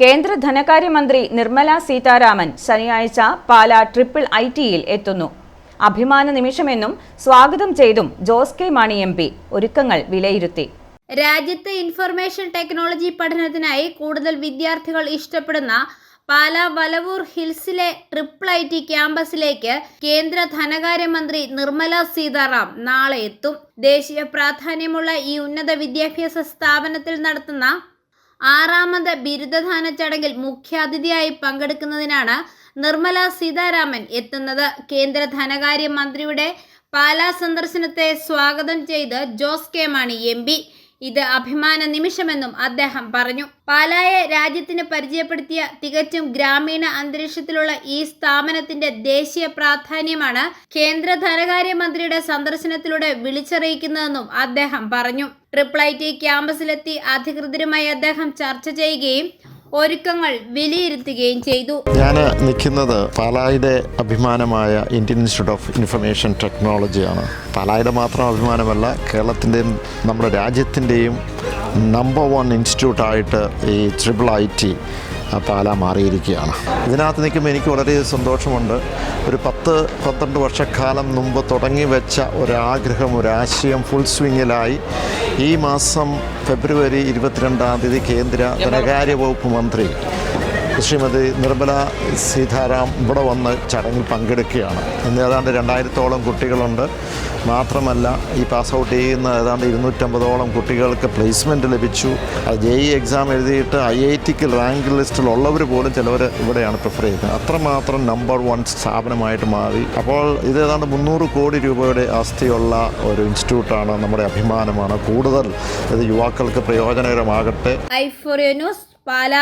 കേന്ദ്ര ധനകാര്യമന്ത്രി നിർമ്മല സീതാരാമൻ ശനിയാഴ്ച പാല ട്രിപ്പിൾ ഐ ടിയിൽ എത്തുന്നു. അഭിമാന നിമിഷമെന്നും സ്വാഗതം ചെയ്തും ജോസ് കെ മാണി എം ഒരുക്കങ്ങൾ വിലയിരുത്തി. രാജ്യത്തെ ഇൻഫർമേഷൻ ടെക്നോളജി പഠനത്തിനായി കൂടുതൽ വിദ്യാർത്ഥികൾ ഇഷ്ടപ്പെടുന്ന പാല വലവൂർ ഹിൽസിലെ ട്രിപ്പിൾ ഐ ടി ക്യാമ്പസിലേക്ക് കേന്ദ്ര ധനകാര്യമന്ത്രി നിർമ്മല സീതാറാം നാളെ എത്തും. ദേശീയ പ്രാധാന്യമുള്ള ഈ ഉന്നത വിദ്യാഭ്യാസ സ്ഥാപനത്തിൽ നടത്തുന്ന ആറാമത് ബിരുദദാന ചടങ്ങിൽ മുഖ്യാതിഥിയായി പങ്കെടുക്കുന്നതിനാണ് നിർമ്മല സീതാരാമൻ എത്തുന്നത്. കേന്ദ്ര ധനകാര്യ മന്ത്രിയുടെ പാലാ സന്ദർശനത്തെ സ്വാഗതം ചെയ്ത് ജോസ് കെ മാണി എം ഇത് അഭിമാന നിമിഷമെന്നും അദ്ദേഹം പറഞ്ഞു. പാലായെ രാജ്യത്തിന് പരിചയപ്പെടുത്തിയ തികച്ചും ഗ്രാമീണ അന്തരീക്ഷത്തിലുള്ള ഈ സ്ഥാപനത്തിന്റെ ദേശീയ പ്രാധാന്യമാണ് കേന്ദ്ര ധനകാര്യമന്ത്രിയുടെ സന്ദർശനത്തിലൂടെ വിളിച്ചറിയിക്കുന്നതെന്നും അദ്ദേഹം പറഞ്ഞു. ട്രിപ്പിൾ ഐ ടി ക്യാമ്പസിലെത്തി അധികൃതരുമായി അദ്ദേഹം ചർച്ച ചെയ്യുകയും ഒരുക്കങ്ങൾ വിലയിരുത്തുകയും ചെയ്തു. ഞാൻ നിൽക്കുന്നത് പാലായുടെ അഭിമാനമായ ഇന്ത്യൻ ഇൻസ്റ്റിറ്റ്യൂട്ട് ഓഫ് ഇൻഫർമേഷൻ ടെക്നോളജിയാണ് പാലായുടെ മാത്രം അഭിമാനമല്ല കേരളത്തിന്റെയും നമ്മുടെ രാജ്യത്തിന്റെയും നമ്പർ വൺ ഇൻസ്റ്റിറ്റ്യൂട്ടായിട്ട് ഈ ട്രിപ്പിൾ ഐ ടി പാല മാറിയിരിക്കുകയാണ്. ഇതിനകത്ത് നിൽക്കുമ്പോൾ എനിക്ക് വളരെ സന്തോഷമുണ്ട്. ഒരു പത്ത് പന്ത്രണ്ട് വർഷക്കാലം മുമ്പ് തുടങ്ങി വെച്ച ഒരാഗ്രഹം ഒരാശയം ഫുൾ സ്വിങ്ങിലായി ഈ മാസം ഫെബ്രുവരി ഇരുപത്തിരണ്ടാം തീയതി കേന്ദ്ര ധനകാര്യ വകുപ്പ് മന്ത്രി ശ്രീമതി നിർമ്മല സീതാറാം ഇവിടെ വന്ന് ചടങ്ങിൽ പങ്കെടുക്കുകയാണ്. ഇന്ന് ഏതാണ്ട് രണ്ടായിരത്തോളം കുട്ടികളുണ്ട്. മാത്രമല്ല ഈ പാസ് ഔട്ട് ചെയ്യുന്ന ഏതാണ്ട് ഇരുന്നൂറ്റമ്പതോളം കുട്ടികൾക്ക് പ്ലേസ്മെന്റ് ലഭിച്ചു. അത് ജെ ഇ എക്സാം എഴുതിയിട്ട് ഐ ഐ ടിക്ക് റാങ്ക് ലിസ്റ്റിലുള്ളവർ പോലും ചിലവർ ഇവിടെയാണ് പ്രിഫർ ചെയ്യുന്നത്. അത്രമാത്രം നമ്പർ വൺ സ്ഥാപനമായിട്ട് മാറി. അപ്പോൾ ഇത് ഏതാണ്ട് മുന്നൂറ് കോടി രൂപയുടെ ആസ്തിയുള്ള ഒരു ഇൻസ്റ്റിറ്റ്യൂട്ടാണ് നമ്മുടെ അഭിമാനമാണ്. കൂടുതൽ ഇത് യുവാക്കൾക്ക് പ്രയോജനകരമാകട്ടെ. I ഫോറിയോ news Pala.